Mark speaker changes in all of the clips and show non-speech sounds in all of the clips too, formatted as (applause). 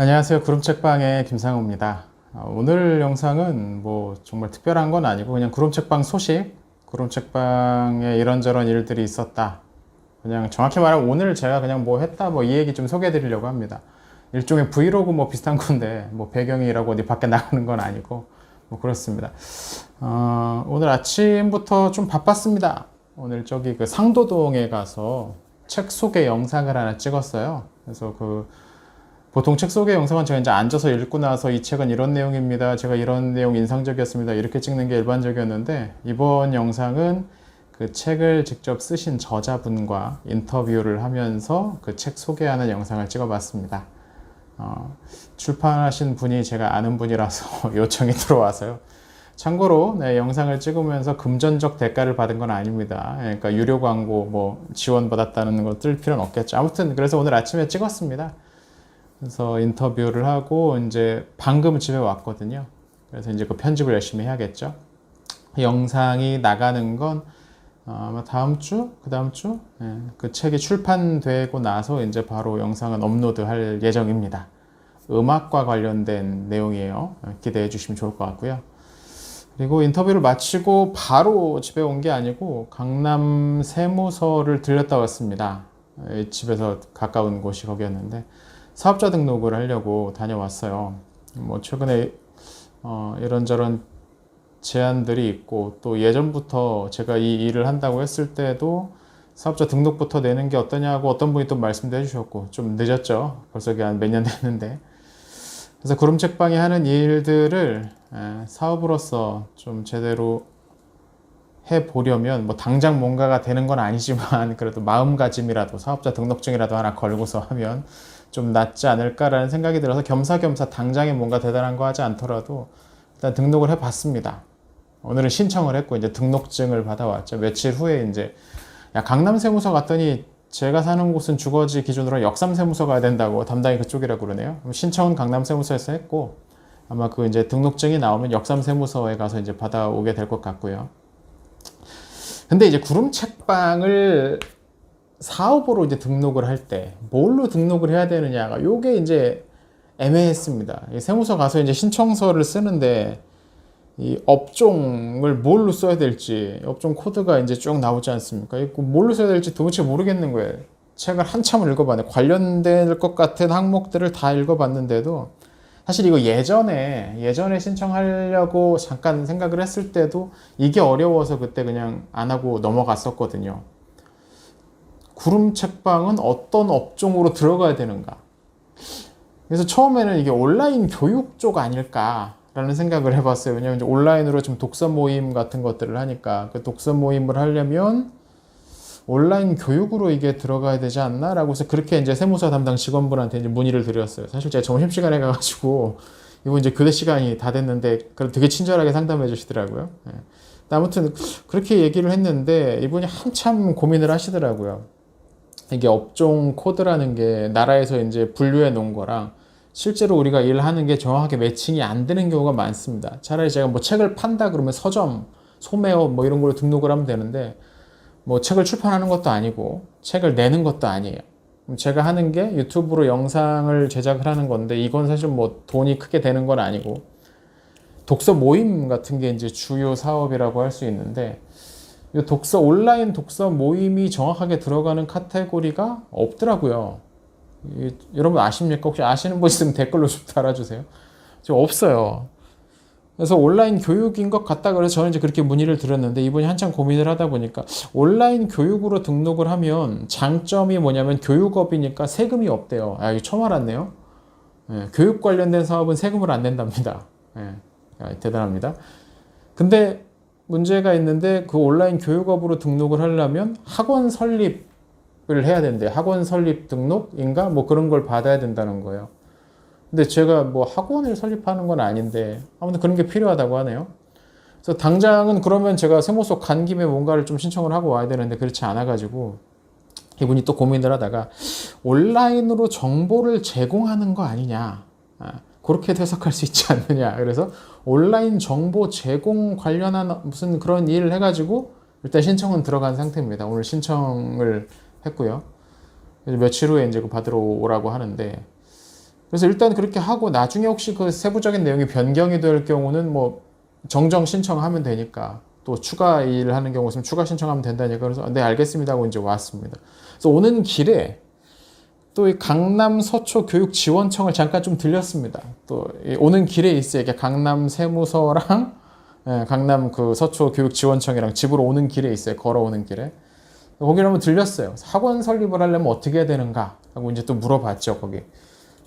Speaker 1: 안녕하세요. 구름책방의 김상우입니다. 어, 오늘 영상은 뭐 정말 특별한 건 아니고 그냥 구름책방 소식, 구름책방에 이런저런 일들이 있었다. 그냥 정확히 말하면 오늘 제가 그냥 뭐 했다 뭐 이 얘기 좀 소개해 드리려고 합니다. 일종의 브이로그 뭐 비슷한 건데 뭐 배경이라고 어디 밖에 (laughs) 나가는 건 아니고 뭐 그렇습니다. 어, 오늘 아침부터 좀 바빴습니다. 오늘 저기 그 상도동에 가서 책 소개 영상을 하나 찍었어요. 그래서 그 보통 책 소개 영상은 제가 이제 앉아서 읽고 나서 이 책은 이런 내용입니다. 제가 이런 내용 인상적이었습니다. 이렇게 찍는 게 일반적이었는데 이번 영상은 그 책을 직접 쓰신 저자분과 인터뷰를 하면서 그 책 소개하는 영상을 찍어봤습니다. 어, 출판하신 분이 제가 아는 분이라서 (laughs) 요청이 들어와서요. 참고로 네, 영상을 찍으면서 금전적 대가를 받은 건 아닙니다. 그러니까 유료 광고 뭐 지원 받았다는 거뜰 필요는 없겠죠. 아무튼 그래서 오늘 아침에 찍었습니다. 그래서 인터뷰를 하고 이제 방금 집에 왔거든요. 그래서 이제 그 편집을 열심히 해야겠죠. 영상이 나가는 건 어, 아마 다음 주, 그 다음 주, 예, 그 책이 출판되고 나서 이제 바로 영상은 업로드할 예정입니다. 음악과 관련된 내용이에요. 예, 기대해 주시면 좋을 것 같고요. 그리고 인터뷰를 마치고 바로 집에 온 게 아니고 강남 세무서를 들렸다 왔습니다. 예, 집에서 가까운 곳이 거기였는데 사업자 등록을 하려고 다녀왔어요. 뭐 최근에 어, 이런저런 제안들이 있고 또 예전부터 제가 이 일을 한다고 했을 때도 사업자 등록부터 내는 게 어떠냐고 어떤 분이 또 말씀도 해주셨고 좀 늦었죠. 벌써 한 몇 년 됐는데. 그래서 구름책방이 하는 일들을 에, 사업으로서 좀 제대로 해 보려면 뭐 당장 뭔가가 되는 건 아니지만 (laughs) 그래도 마음가짐이라도 사업자 등록증이라도 하나 걸고서 하면 좀 낫지 않을까라는 생각이 들어서 겸사겸사 당장에 뭔가 대단한 거 하지 않더라도 일단 등록을 해 봤습니다. 오늘은 신청을 했고 이제 등록증을 받아왔죠. 며칠 후에 이제 야 강남 세무서 갔더니 제가 사는 곳은 주거지 기준으로 역삼 세무서 가야 된다고 담당이 그쪽이라고 그러네요. 신청은 강남 세무서에서 했고 아마 그 이제 등록증이 나오면 역삼 세무서에 가서 이제 받아오게 될 것 같고요. 근데 이제 구름 책방을 사업으로 이제 등록을 할 때 뭘로 등록을 해야 되느냐가 요게 이제 애매했습니다. 이 세무서 가서 이제 신청서를 쓰는데 이 업종을 뭘로 써야 될지 업종 코드가 이제 쭉 나오지 않습니까? 이거 뭘로 써야 될지 도대체 모르겠는 거예요. 책을 한참을 읽어봤네. 관련될 것 같은 항목들을 다 읽어봤는데도 사실 이거 예전에 예전에 신청하려고 잠깐 생각을 했을 때도 이게 어려워서 그때 그냥 안 하고 넘어갔었거든요. 구름 책방은 어떤 업종으로 들어가야 되는가? 그래서 처음에는 이게 온라인 교육 쪽 아닐까라는 생각을 해봤어요. 왜냐하면 이제 온라인으로 좀 독서 모임 같은 것들을 하니까 그 독서 모임을 하려면 온라인 교육으로 이게 들어가야 되지 않나라고 해서 그렇게 이제 세무서 담당 직원분한테 이제 문의를 드렸어요. 사실 제가 점심 시간에 가가지고 이분 이제 교대 시간이 다 됐는데 그걸 되게 친절하게 상담해 주시더라고요. 예. 아무튼 그렇게 얘기를 했는데 이분이 한참 고민을 하시더라고요. 이게 업종 코드라는 게 나라에서 이제 분류해 놓은 거랑 실제로 우리가 일하는 게 정확하게 매칭이 안 되는 경우가 많습니다. 차라리 제가 뭐 책을 판다 그러면 서점, 소매업 뭐 이런 걸로 등록을 하면 되는데 뭐 책을 출판하는 것도 아니고 책을 내는 것도 아니에요. 제가 하는 게 유튜브로 영상을 제작을 하는 건데 이건 사실 뭐 돈이 크게 되는 건 아니고 독서 모임 같은 게 이제 주요 사업이라고 할 수 있는데 이 독서 온라인 독서 모임이 정확하게 들어가는 카테고리가 없더라고요. 이, 여러분 아십니까? 혹시 아시는 분 있으면 댓글로 좀 달아주세요. 지금 없어요. 그래서 온라인 교육인 것 같다 그래서 저는 이제 그렇게 문의를 드렸는데 이분이 한참 고민을 하다 보니까 온라인 교육으로 등록을 하면 장점이 뭐냐면 교육업이니까 세금이 없대요. 아, 이거 처음 알았네요. 예, 교육 관련된 사업은 세금을 안 낸답니다. 예, 아, 대단합니다. 근데 문제가 있는데 그 온라인 교육업으로 등록을 하려면 학원 설립을 해야 된대요. 학원 설립 등록인가? 뭐 그런 걸 받아야 된다는 거예요. 근데 제가 뭐 학원을 설립하는 건 아닌데 아무튼 그런 게 필요하다고 하네요. 그래서 당장은 그러면 제가 세무서 간 김에 뭔가를 좀 신청을 하고 와야 되는데 그렇지 않아 가지고 이분이 또 고민을 하다가 온라인으로 정보를 제공하는 거 아니냐. 아, 그렇게 해석할 수 있지 않느냐. 그래서 온라인 정보 제공 관련한 무슨 그런 일을 해가지고 일단 신청은 들어간 상태입니다. 오늘 신청을 했고요. 며칠 후에 이제 받으러 오라고 하는데 그래서 일단 그렇게 하고 나중에 혹시 그 세부적인 내용이 변경이 될 경우는 뭐 정정 신청하면 되니까 또 추가 일을 하는 경우 있으면 추가 신청하면 된다니까 그래서 네 알겠습니다 하고 이제 왔습니다. 그래서 오는 길에 또 이 강남 서초 교육 지원청을 잠깐 좀 들렸습니다. 또이 오는 길에 있어요. 강남 세무서랑 예, 강남 그 서초 교육 지원청이랑 집으로 오는 길에 있어요. 걸어오는 길에. 거기를 한번 들렸어요. 학원 설립을 하려면 어떻게 해야 되는가 하고 이제 또 물어봤죠. 거기.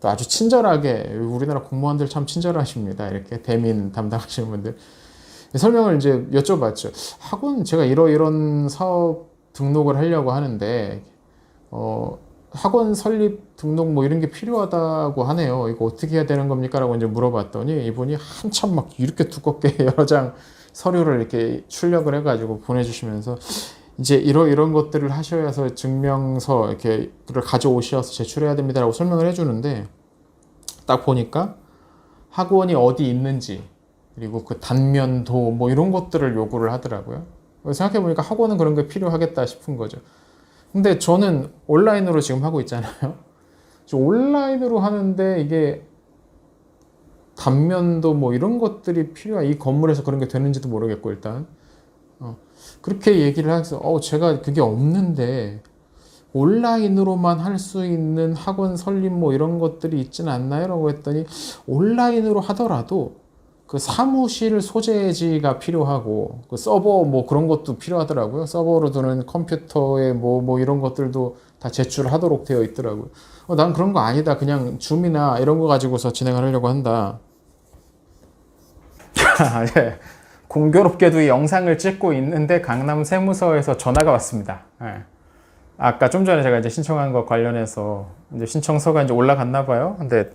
Speaker 1: 또 아주 친절하게 우리나라 공무원들 참 친절하십니다. 이렇게 대민 담당하시는 분들 설명을 이제 여쭤봤죠. 학원 제가 이러 이런 사업 등록을 하려고 하는데 어 학원 설립 등록 뭐 이런 게 필요하다고 하네요. 이거 어떻게 해야 되는 겁니까?라고 이제 물어봤더니 이분이 한참 막 이렇게 두껍게 (laughs) 여러 장 서류를 이렇게 출력을 해가지고 보내주시면서 이제 이러 이런 것들을 하셔야서 증명서 이렇게 를 가져오셔서 제출해야 됩니다라고 설명을 해주는데 딱 보니까 학원이 어디 있는지 그리고 그 단면도 뭐 이런 것들을 요구를 하더라고요. 생각해 보니까 학원은 그런 게 필요하겠다 싶은 거죠. 근데 저는 온라인으로 지금 하고 있잖아요. 저 온라인으로 하는데 이게 단면도 뭐 이런 것들이 필요한 이 건물에서 그런 게 되는지도 모르겠고 일단 어, 그렇게 얘기를 해서 어 제가 그게 없는데 온라인으로만 할 수 있는 학원 설립 뭐 이런 것들이 있진 않나요? 라고 했더니 온라인으로 하더라도 그 사무실 소재지가 필요하고 그 서버 뭐 그런 것도 필요하더라고요. 서버로 두는 컴퓨터에 뭐뭐 이런 것들도 다 제출하도록 되어 있더라고요. 어, 난 그런 거 아니다. 그냥 줌이나 이런 거 가지고서 진행을 하려고 한다. (laughs) 예. 공교롭게도 이 영상을 찍고 있는데 강남 세무서에서 전화가 왔습니다. 예. 아까 좀 전에 제가 이제 신청한 거 관련해서 이제 신청서가 이제 올라갔나 봐요. 근데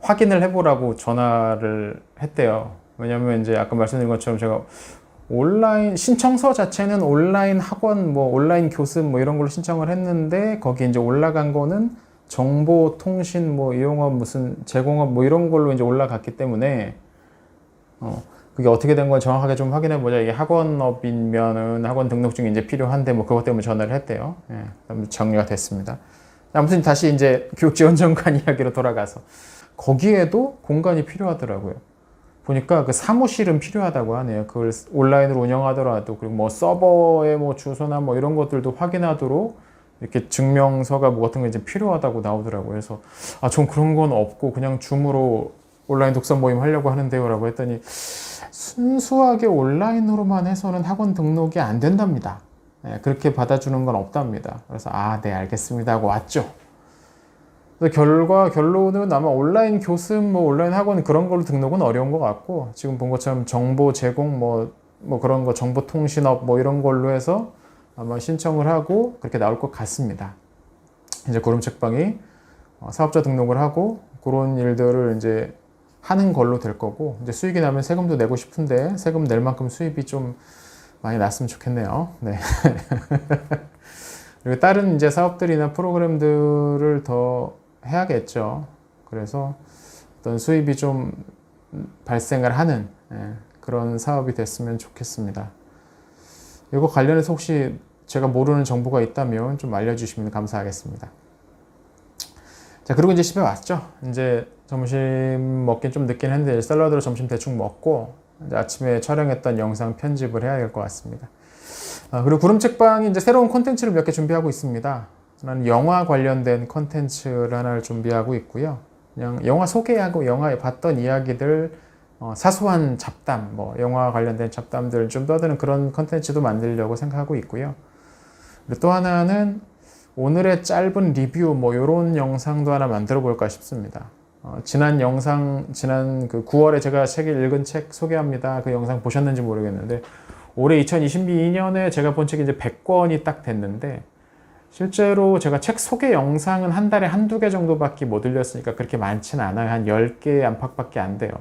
Speaker 1: 확인을 해보라고 전화를 했대요. 왜냐면 이제 아까 말씀드린 것처럼 제가 온라인 신청서 자체는 온라인 학원 뭐 온라인 교습 뭐 이런 걸로 신청을 했는데 거기 이제 올라간 거는 정보통신 뭐 이용업 무슨 제공업 뭐 이런 걸로 이제 올라갔기 때문에 어 그게 어떻게 된 건 정확하게 좀 확인해 보자. 이게 학원업이면은 학원 등록증이 이제 필요한데 뭐 그것 때문에 전화를 했대요. 예, 정리가 됐습니다. 아무튼 다시 이제 교육지원정관 (laughs) 이야기로 돌아가서 거기에도 공간이 필요하더라고요. 보니까 그 사무실은 필요하다고 하네요. 그걸 온라인으로 운영하더라도 그리고 뭐 서버의 뭐 주소나 뭐 이런 것들도 확인하도록 이렇게 증명서가 뭐 같은 게 이제 필요하다고 나오더라고요. 그래서 아, 전 그런 건 없고 그냥 줌으로 온라인 독서 모임 하려고 하는데요라고 했더니 순수하게 온라인으로만 해서는 학원 등록이 안 된답니다. 네, 그렇게 받아주는 건 없답니다. 그래서 아, 네, 알겠습니다 하고 왔죠. 그래서 결과 결론은 아마 온라인 교습, 뭐 온라인 학원 그런 걸로 등록은 어려운 것 같고 지금 본 것처럼 정보 제공 뭐, 뭐 그런 거 정보 통신업 뭐 이런 걸로 해서 아마 신청을 하고 그렇게 나올 것 같습니다. 이제 고름 책방이 어, 사업자 등록을 하고 그런 일들을 이제 하는 걸로 될 거고 이제 수익이 나면 세금도 내고 싶은데 세금 낼 만큼 수입이 좀 많이 났으면 좋겠네요. 네. (laughs) 그리고 다른 이제 사업들이나 프로그램들을 더 해야겠죠. 그래서 어떤 수입이 좀 발생을 하는 예, 그런 사업이 됐으면 좋겠습니다. 이거 관련해서 혹시 제가 모르는 정보가 있다면 좀 알려주시면 감사하겠습니다. 자, 그리고 이제 집에 왔죠. 이제 점심 먹긴 좀 늦긴 했는데 샐러드로 점심 대충 먹고 아침에 촬영했던 영상 편집을 해야 될 것 같습니다. 아, 그리고 구름책방이 이제 새로운 콘텐츠를 몇 개 준비하고 있습니다. 저는 영화 관련된 콘텐츠를 하나를 준비하고 있고요. 그냥 영화 소개하고 영화에 봤던 이야기들 어, 사소한 잡담, 뭐 영화 관련된 잡담들 좀 떠드는 그런 콘텐츠도 만들려고 생각하고 있고요. 그리고 또 하나는 오늘의 짧은 리뷰 뭐 이런 영상도 하나 만들어 볼까 싶습니다. 어, 지난 영상 지난 그 9월에 제가 책을 읽은 책 소개합니다. 그 영상 보셨는지 모르겠는데 올해 2022년에 제가 본 책이 이제 100권이 딱 됐는데 실제로 제가 책 소개 영상은 한 달에 한두 개 정도밖에 못 올렸으니까 그렇게 많지는 않아요. 한 10개 안팎밖에 안 돼요.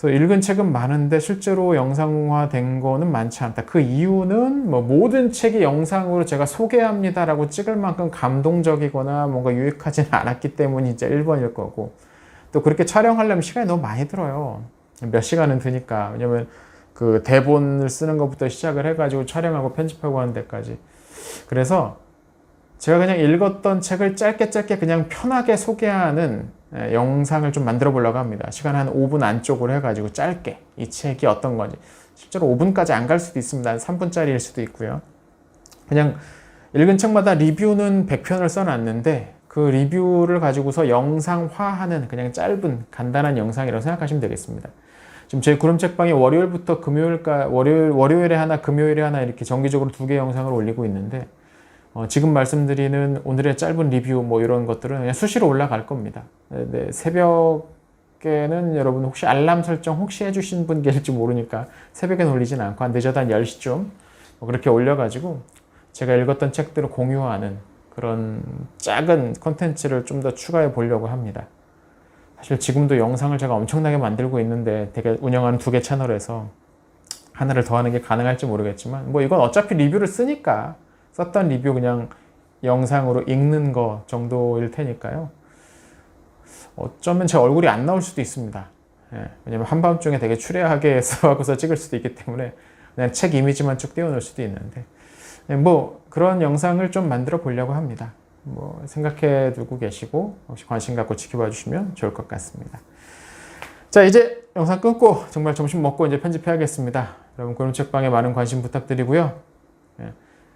Speaker 1: 그래서 읽은 책은 많은데 실제로 영상화 된 거는 많지 않다. 그 이유는 뭐 모든 책이 영상으로 제가 소개합니다라고 찍을 만큼 감동적이거나 뭔가 유익하지는 않았기 때문이 이제 1번일 거고 또 그렇게 촬영하려면 시간이 너무 많이 들어요. 몇 시간은 드니까. 왜냐면 그 대본을 쓰는 것부터 시작을 해가지고 촬영하고 편집하고 하는 데까지. 그래서 제가 그냥 읽었던 책을 짧게 짧게 그냥 편하게 소개하는 예, 영상을 좀 만들어 보려고 합니다. 시간 한 5분 안쪽으로 해가지고 짧게 이 책이 어떤 건지 실제로 5분까지 안 갈 수도 있습니다. 3분짜리일 수도 있고요. 그냥 읽은 책마다 리뷰는 100편을 써놨는데 그 리뷰를 가지고서 영상화하는 그냥 짧은 간단한 영상이라고 생각하시면 되겠습니다. 지금 제 구름 책방이 월요일부터 금요일까 월요일 월요일에 하나 금요일에 하나 이렇게 정기적으로 두 개 영상을 올리고 있는데 어, 지금 말씀드리는 오늘의 짧은 리뷰 뭐 이런 것들은 그냥 수시로 올라갈 겁니다. 네, 네, 새벽에는 여러분 혹시 알람 설정 혹시 해주신 분 계실지 모르니까 새벽에 올리진 않고 한 늦어도 한 10시쯤 뭐 그렇게 올려가지고 제가 읽었던 책들을 공유하는 그런 작은 콘텐츠를 좀 더 추가해 보려고 합니다. 사실 지금도 영상을 제가 엄청나게 만들고 있는데 되게 운영하는 두 개 채널에서 하나를 더 하는 게 가능할지 모르겠지만 뭐 이건 어차피 리뷰를 쓰니까 썼던 리뷰 그냥 영상으로 읽는 거 정도일 테니까요. 어쩌면 제 얼굴이 안 나올 수도 있습니다. 예, 왜냐면 한밤중에 되게 추레하게 (laughs) 하고서 찍을 수도 있기 때문에 그냥 책 이미지만 쭉 띄워놓을 수도 있는데 예, 뭐 그런 영상을 좀 만들어 보려고 합니다. 뭐 생각해 두고 계시고 혹시 관심 갖고 지켜봐 주시면 좋을 것 같습니다. 자 이제 영상 끊고 정말 점심 먹고 이제 편집해야겠습니다. 여러분 고름책방에 많은 관심 부탁드리고요. 예,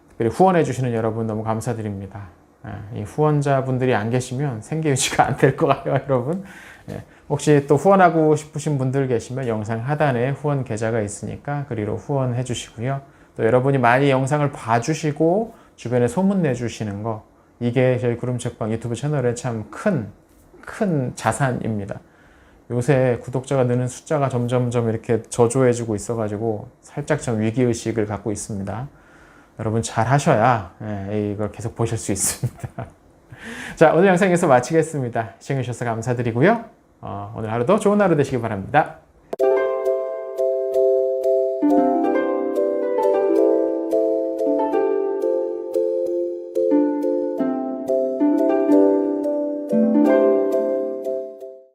Speaker 1: 특별히 후원해 주시는 여러분 너무 감사드립니다. 예, 이 후원자분들이 안 계시면 생계 유지가 안될것 같아요, 여러분. 예, 혹시 또 후원하고 싶으신 분들 계시면 영상 하단에 후원 계좌가 있으니까 그리로 후원해 주시고요. 또 여러분이 많이 영상을 봐주시고 주변에 소문 내주시는 거 이게 저희 구름책방 유튜브 채널의 참 큰 큰 자산입니다. 요새 구독자가 느는 숫자가 점점점 이렇게 저조해지고 있어가지고 살짝 좀 위기의식을 갖고 있습니다. 여러분 잘 하셔야 예, 이걸 계속 보실 수 있습니다. (laughs) 자, 오늘 영상 여기서 마치겠습니다. 시청해주셔서 감사드리고요. 어, 오늘 하루도 좋은 하루 되시기 바랍니다.